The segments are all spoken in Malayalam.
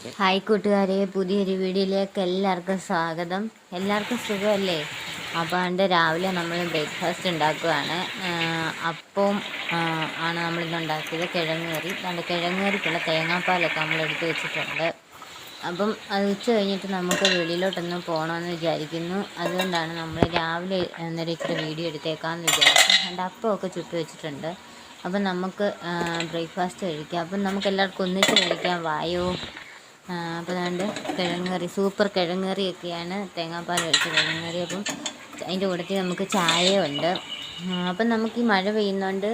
ഹായ് കൂട്ടുകാരെ പുതിയൊരു വീഡിയോയിലേക്ക് എല്ലാവർക്കും സ്വാഗതം. എല്ലാവർക്കും സുഖമല്ലേ? അപ്പോൾ അതിന്റെ രാവിലെ നമ്മൾ ബ്രേക്ക്ഫാസ്റ്റ് ഉണ്ടാക്കുകയാണ് അപ്പവും ആണ് നമ്മളിന്ന് ഉണ്ടാക്കിയത് കിഴങ്ങ് കറി അതിന്റെ കിഴങ്ങ് കറിക്കുള്ള തേങ്ങാപ്പാലൊക്കെ നമ്മൾ എടുത്ത് വെച്ചിട്ടുണ്ട്. അപ്പം അത് ഉച്ച കഴിഞ്ഞിട്ട് നമുക്ക് വെളിയിലോട്ടൊന്ന് പോകണമെന്ന് വിചാരിക്കുന്നു. അതുകൊണ്ടാണ് നമ്മൾ രാവിലെ അന്നേരം ഇച്ചിരി വീഡിയോ എടുത്തേക്കാമെന്ന് വിചാരിച്ചു അതിന്റെ അപ്പമൊക്കെ ചുറ്റി വെച്ചിട്ടുണ്ട്. അപ്പം നമുക്ക് ബ്രേക്ക്ഫാസ്റ്റ് കഴിക്കാം. അപ്പം നമുക്ക് എല്ലാവർക്കും ഒന്നിച്ച് കഴിക്കാം. വായോ. അപ്പോൾ അതുകൊണ്ട് കിഴങ്ങറി സൂപ്പർ കിഴങ്ങറിയൊക്കെയാണ് തേങ്ങാപ്പാൽ ഒഴിച്ച കിഴങ്ങറി. അപ്പം അതിന്റെ കൂട്ടത്തിൽ നമുക്ക് ചായയുണ്ട്. അപ്പം നമുക്ക് ഈ മഴ പെയ്യുന്നതുകൊണ്ട്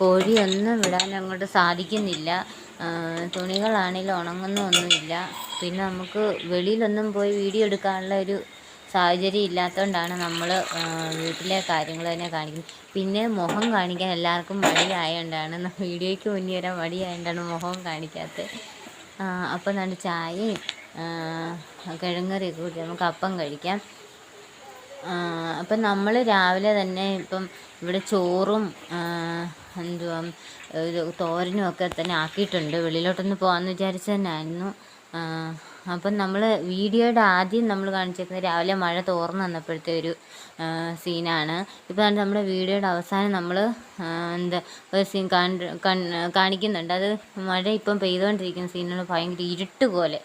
കോഴിയൊന്നും വിടാൻ അങ്ങോട്ട് സാധിക്കുന്നില്ല. തുണികളാണെങ്കിലും ഉണങ്ങുന്നൊന്നുമില്ല. പിന്നെ നമുക്ക് വെളിയിലൊന്നും പോയി വീഡിയോ എടുക്കാനുള്ള ഒരു സാഹചര്യം ഇല്ലാത്തതുകൊണ്ടാണ് നമ്മൾ വീട്ടിലെ കാര്യങ്ങൾ തന്നെ കാണിക്കുന്നത്. പിന്നെ മുഖം കാണിക്കാൻ എല്ലാവർക്കും മടിയായതുകൊണ്ടാണ് വീഡിയോയ്ക്ക് മുന്നേ വരാൻ മടിയായതുകൊണ്ടാണ് മുഖം കാണിക്കാത്തത്. അപ്പം നല്ല ചായയും കിഴങ്ങറിയൊക്കെ കൂട്ടി നമുക്ക് അപ്പം കഴിക്കാം. അപ്പം നമ്മൾ രാവിലെ തന്നെ ഇപ്പം ഇവിടെ ചോറും എന്തുവാ തോരനും ഒക്കെ തന്നെ ആക്കിയിട്ടുണ്ട്. വെളിയിലോട്ടൊന്ന് പോകാമെന്ന് വിചാരിച്ചു തന്നെയായിരുന്നു അപ്പം നമ്മൾ വീഡിയോയുടെ ആദ്യം നമ്മൾ കാണിച്ചേക്കുന്നത് രാവിലെ മഴ തോർന്ന് വന്നപ്പോഴത്തെ ഒരു സീനാണ്. ഇപ്പോൾ നമ്മുടെ വീഡിയോയുടെ അവസാനം നമ്മൾ എന്താ ഒരു സീൻ കാണിക്കുന്നുണ്ട്. അത് മഴ ഇപ്പം പെയ്തുകൊണ്ടിരിക്കുന്ന സീനാണ് ഭയങ്കര ഇരുട്ട് പോലെ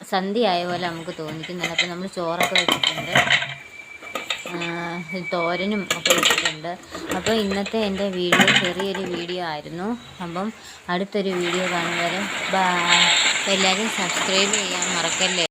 സന്ധ്യയായ പോലെ നമുക്ക് തോന്നിക്കുന്നുണ്ട്. അപ്പോൾ നമ്മൾ ചോറൊക്കെ വെച്ചിട്ടുണ്ട്. തോരനും ഒക്കെ വെച്ചിട്ടുണ്ട്. അപ്പോൾ ഇന്നത്തെ എന്റെ വീഡിയോ ചെറിയൊരു വീഡിയോ ആയിരുന്നു. അപ്പം അടുത്തൊരു വീഡിയോ കാണുന്നവരും ബാ. എല്ലാവരും സബ്സ്ക്രൈബ് ചെയ്യാൻ മറക്കല്ലേ?